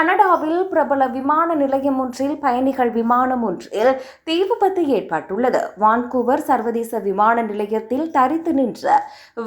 கனடாவில் பிரபல விமான நிலையம் ஒன்றில் பயணிகள் விமானம் ஒன்றில் தீ விபத்து ஏற்பட்டுள்ளது. வான்கூவர் சர்வதேச விமான நிலையத்தில் தரித்து நின்ற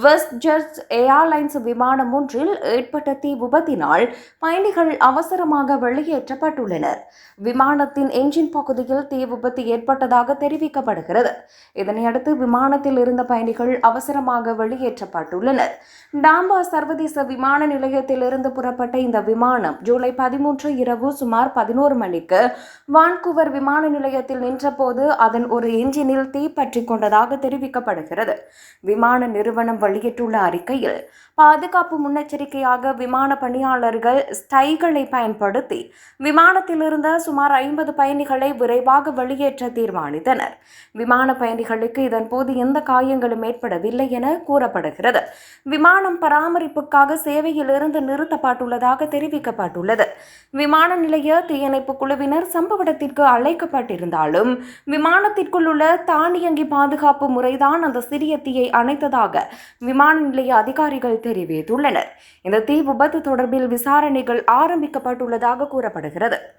வெஸ்ட் ஜெட்ஸ் ஏர்லைன்ஸ் விமானம் ஒன்றில் ஏற்பட்ட தீ விபத்தினால் பயணிகள் அவசரமாக வெளியேற்றப்பட்டுள்ளனர். விமானத்தின் என்ஜின் பகுதியில் தீ விபத்து ஏற்பட்டதாக தெரிவிக்கப்படுகிறது. இதனையடுத்து விமானத்தில் இருந்த பயணிகள் அவசரமாக வெளியேற்றப்பட்டுள்ளனர். டாம்பா சர்வதேச விமான நிலையத்திலிருந்து புறப்பட்ட இந்த விமானம் ஜூலை பதிமூன்று இரவு சுமார் பதினோரு மணிக்கு வான்கூவர் விமான நிலையத்தில் நின்றபோது அதன் ஒரு என்ஜினில் தீ கொண்டதாக தெரிவிக்கப்படுகிறது. விமான நிறுவனம் வெளியிட்டுள்ள அறிக்கையில் பாதுகாப்பு முன்னெச்சரிக்கையாக விமான பணியாளர்கள் ஸ்டைகளை பயன்படுத்தி விமானத்தில் இருந்த சுமார் ஐம்பது பயணிகளை விரைவாக வெளியேற்ற தீர்மானித்தனர். விமான பயணிகளுக்கு இதன்போது எந்த காயங்களும் ஏற்படவில்லை என கூறப்படுகிறது. விமானம் பராமரிப்புக்காக சேவையிலிருந்து நிறுத்தப்பட்டுள்ளதாக தெரிவிக்கப்பட்டுள்ளது. விமான நிலைய தீயணைப்பு குழுவினர் சம்பவ இடத்திற்கு அழைக்கப்பட்டிருந்தாலும் விமானத்திற்குள் உள்ள தானியங்கி பாதுகாப்பு முறைதான் அந்த சிறிய தீயை அணைத்ததாக விமான நிலைய அதிகாரிகள் தெரிவித்துள்ளனர். இந்த தீ விபத்து தொடர்பில் விசாரணைகள் ஆரம்பிக்கப்பட்டுள்ளதாக கூறப்படுகிறது.